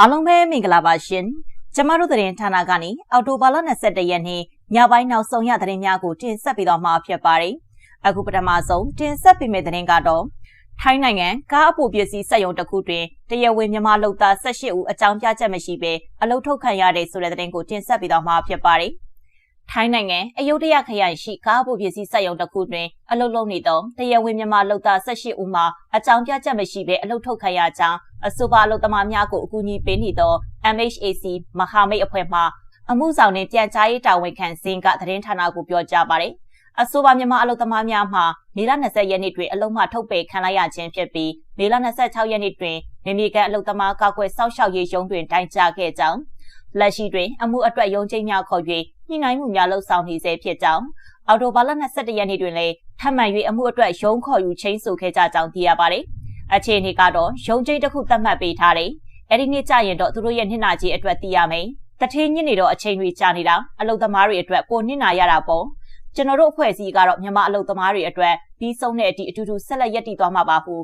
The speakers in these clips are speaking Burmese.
အားလုံးပဲမင်္ဂလာပါရှင်ကျမတို့သတင်းဌာနကနေအော်တိုဘာလ22ရက်နေ့ညပိုင်းနောက်ဆုံးရသတင်းများကိုတင်ဆက်ပေးတော့မှာဖြစ်ပါတယ်အခုပထမဆုံးတင်ဆက်ပေးမယ့်သတင်းကတော့ထိုင်းနိုင်ငံကားအပိုပစ္စည်းစက်ရုံတစ်ခုတွင်တရားဝင်မြန်မာလူသား18ဦးအကြောင်းပြချက်မရှိဘဲအလုထုတ်ခံရတဲ့ဆိုတဲ့သတင်းကိုတင်ဆက်ပေးတော့မှာဖြစ်ပါတယ် ထိုင်းနိုင်ငံအယုဒ္ဓယခရိုင်ရှိကားဖို့ပစ္စည်းစက်ရုံတစ်ခုတွင်အလုပ်လုပ်နေသောတရားဝင်မြန်မာလုပ်သား18ဦးမှာအကြောင်းပြချက်မရှိဘဲအလုပ်ထုတ်ခံရကြောင်းအဆိုပါအလုပ်သမားများကိုအကူအညီပေးနေသော MHAC မဟာမိတ်အဖွဲ့မှအမှုဆောင်နှင့်ပြန်ကြားရေးတာဝန်ခံဇင်ကသတင်းဌာနကိုပြောကြားပါတယ်။အဆိုပါမြန်မာအလုပ်သမားများမှမေလ20ရက်နေ့တွင်အလုံးမထုတ်ပယ်ခံလိုက်ရခြင်းဖြစ်ပြီးမေလ26ရက်နေ့တွင်မိမိကန်အလုပ်သမားကောက်ွယ်စောက်ရှောက်ရေးရုံးတွင်တိုင်ကြားခဲ့ကြောင်း လက်ရှိတွင်အမှုအတွက်ရုံးချင်းများခေါ်၍ညှိနှိုင်းမှုများလှုပ်ဆောင်နေဆဲဖြစ်ကြောင်းအော်တိုဘာလ22ရက်နေ့တွင်လည်းထပ်မံ၍အမှုအတွက်ရုံးခေါ်ယူချင်းဆိုခဲ့ကြကြောင်းသိရပါတယ်။အခြေအနေကတော့ရုံးချင်းတစ်ခုသတ်မှတ်ပေးထားတယ်။အဲဒီနေ့ကျရင်တော့သူတို့ရဲ့နှစ်နာကြီးအတွက်သိရမယ်။တထင်းညစ်နေတော့အချိန်တွေကြာနေတာအလုပ်သမားတွေအတွက်ပိုနှစ်နာရတာပေါ့။ကျွန်တော်တို့အဖွဲ့အစည်းကတော့မြန်မာအလုပ်သမားတွေအတွက်ပြီးဆုံးတဲ့အထိအတူတူဆက်လက်ရည်တည်သွားမှာပါဟု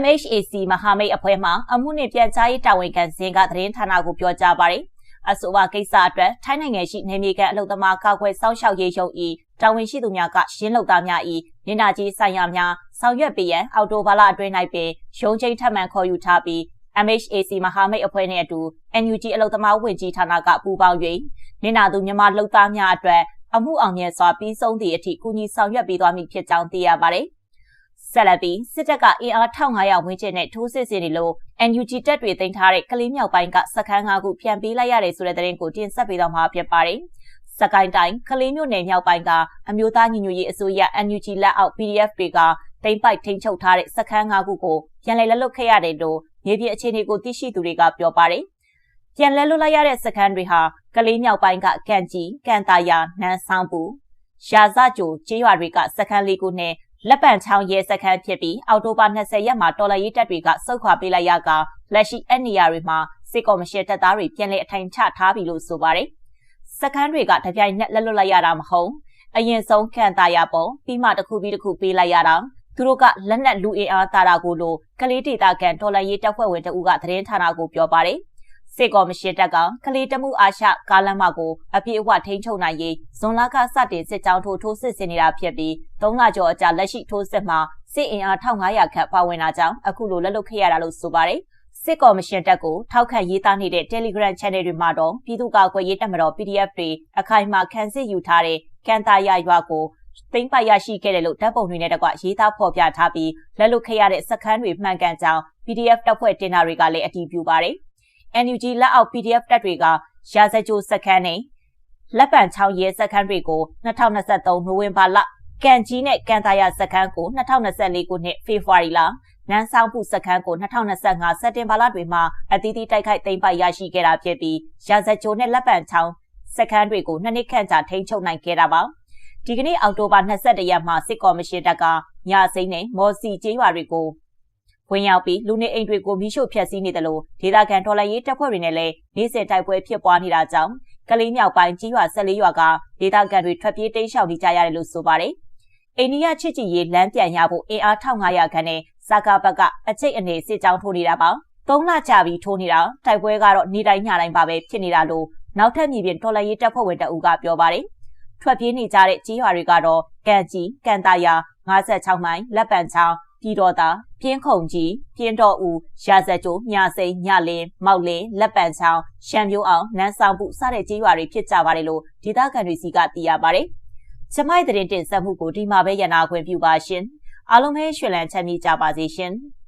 MHAC မဟာမိတ်အဖွဲ့မှအမှုနှင့်ပြန်ကြားရေးတာဝန်ခံဇင်ကသတင်းဌာနကိုပြောကြားပါတယ်။ အဆိုပါကိစ္စအတွက်ထိုင်းနိုင်ငံရှိနေမြေကန်အလုပ်သမားကောက်ွယ်စောင့်ရှောက်ရေးရုံး၏တာဝန်ရှိသူများကရှင်းလုပ်သားများ၏နေနာကြီးဆိုင်ရာများဆောင်ရွက်ပေးရန်အော်တိုဘာလအတွင်း၌ပင်ရုံးချင်းထပ်မံခေါ်ယူထားပြီး MHAC မဟာမိတ်အဖွဲ့နှင့်အတူ NUG အလုပ်သမားဝင်ကြီးဌာနကပူးပေါင်း၍နေနာသူမြန်မာလုပ်သားများအတွက်အမှုအောင်မြင်စွာပြီးဆုံးသည့်အထိကူညီဆောင်ရွက်ပေးသွားမည်ဖြစ်ကြောင်းသိရပါတယ်။ ဆက်လက်ပြီးစစ်တပ်ကအင်အား1500ဝန်းကျင်နဲ့ထိုးစစ်ဆင်နေလို့ NUG တပ်တွေတင်ထားတဲ့ကလေးမြောက်ပိုင်းကစခန်း၅ခုပြန်ပေးလိုက်ရတယ်ဆိုတဲ့သတင်းကိုတင်ဆက်ပေးတော့မှာဖြစ်ပါတယ်။စကိုင်းတိုင်းကလေးမြို့နယ်မြောက်ပိုင်းကအမျိုးသားညီညွတ်ရေးအစိုးရ NUG လက်အောက် PDF တွေကတိမ့်ပိုက်ထိန်းချုပ်ထားတဲ့စခန်း၅ခုကိုပြန်လည်လက်လွတ်ခဲ့ရတယ်လို့မြေပြင်အခြေအနေကိုသိရှိသူတွေကပြောပါတယ်။ပြန်လဲလွတ်လိုက်ရတဲ့စခန်းတွေဟာကလေးမြောက်ပိုင်းကကန်ကြီး၊ကန်တာယာ၊နန်းဆောင်ပူရာဇကြိုကျေးရွာတွေကစခန်းလေးခုနဲ့ လက်ပံချောင်းရဲစခန်းဖြစ်ပြီးအောက်တိုဘာ20ရက်မှာတော်လရေးတပ်တွေကစုခွာပေးလိုက်ရကလက်ရှိအနေရာတွေမှာစစ်ကော်မရှင်တပ်သားတွေပြန်လည်အထိုင်ချထားပြီလို့ဆိုပါတယ်။စခန်းတွေကတပြိုင်နက်လက်လွတ်လိုက်ရတာမဟုတ်အရင်ဆုံးခံသားရပုံပြီးမှတစ်ခုပြီးတစ်ခုပေးလိုက်ရတာသူတို့ကလက်နက်လူအင်အားတာတာကိုလို့ကလေးဒေတာကန်တော်လရေးတပ်ဖွဲ့ဝင်တဦးကသတင်းဌာနကိုပြောပါတယ်။ စစ်ကော်မရှင်တပ်ကကလေးတမှုအာရှကားလမ်းမကိုအပြည့်အဝထိန်းချုပ်နိုင်ရေးဇွန်လကစတင်စစ်ကြောင်းထိုးထိုးစစ်ဆင်နေတာဖြစ်ပြီး၃လကျော်အကြာလက်ရှိထိုးစစ်မှာစစ်အင်အား1500ခန့်ပါဝင်လာကြောင်းအခုလိုလက်လွတ်ခဲ့ရတာလို့ဆိုပါတယ်စစ်ကော်မရှင်တပ်ကိုထောက်ခံရေးသားနေတဲ့ Telegram Channel တွေမှာတော့ပြည်သူ့ကာကွယ်ရေးတပ်မတော် PDF တွေအခိုင်အမာခံစစ်ယူထားတဲ့ကန်တာရရွာကိုသိမ်းပိုက်ရရှိခဲ့တယ်လို့ဓာတ်ပုံတွေနဲ့တကွရေးသားဖော်ပြထားပြီးလက်လွတ်ခဲ့ရတဲ့စခန်းတွေမှန်ကန်ကြောင်း PDF တပ်ဖွဲ့တင်တာတွေကလည်းအတည်ပြုပါတယ်။ NUG လက်အောက် PDF တပ်တွေကရာဇကြိုစခန်းနဲ့လက်ပံချောင်းရဲစခန်းတွေကို2023နိုဝင်ဘာလကန်ကြီးနဲ့ကန်တာယာစခန်းကို2024ခုနှစ်ဖေဖော်ဝါရီလနန်းဆောင်မှုစခန်းကို2025စက်တင်ဘာလတွေမှာအသီးသီးတိုက်ခိုက်သိမ်းပိုက်ရရှိခဲ့တာဖြစ်ပြီးရာဇကြိုနဲ့လက်ပံချောင်းစခန်းတွေကိုနှစ်နှစ်ခန့်ကြာထိန်းချုပ်နိုင်ခဲ့တာပါဒီကနေ့အောက်တိုဘာ22ရက်မှာစစ်ကော်မရှင်တပ်ကညစိမ့်နဲ့မော်စီကျေးရွာတွေကို ဝင်ရောက်ပြီးလူနေအိမ်တွေကိုမိရှို့ဖျက်ဆီးနေတယ်လို့ဒေသခံဒေါ်လာရေးတပ်ဖွဲ့တွေနဲ့လည်းနေ့စဉ်တိုက်ပွဲဖြစ်ပွားနေတာကြောင့်ကလေးမြောက်ပိုင်းကြီးရွာ14ရွာကဒေသခံတွေထွက်ပြေးတိမ်းရှောင်နေကြရတယ်လို့ဆိုပါတယ်။အိန္ဒိယချစ်ကြည်ရေးလမ်းပြန်ရဖို့အင်အား1500ခန့်နဲ့စကားဘက်ကအချိတ်အနေစစ်ကြောင်းထိုးနေတာပါ။သုံးလကြာပြီးထိုးနေတာတိုက်ပွဲကတော့နေ့တိုင်းညတိုင်းပါပဲဖြစ်နေတာလို့နောက်ထပ်မြေပြင်တော်လှန်ရေးတပ်ဖွဲ့ဝင်တအူးကပြောပါတယ်။ထွက်ပြေးနေကြတဲ့ကြီးရွာတွေကတော့ကန်ကြီး၊ကန်တာယာ56မိုင်လက်ပံချောင်း ပြည်တော်သားပြင်းခုံကြီးပြင်းတော်ဦးရာဇကြိုမြစိန်ညလင်းမောက်လင်းလက်ပံချောင်းရှမ်းမျိုးအောင်နန်းဆောင်မှုစတဲ့ကြေးရွာတွေဖြစ်ကြပါတယ်လို့ဒေသခံတွေစီကသိရပါတယ်။ကျမိုက်တဲ့တင်ဆက်မှုကိုဒီမှာပဲရနာခွင့်ပြုပါရှင်။အားလုံးပဲရွှေလန်းချမ်းမြေ့ကြပါစေရှင်။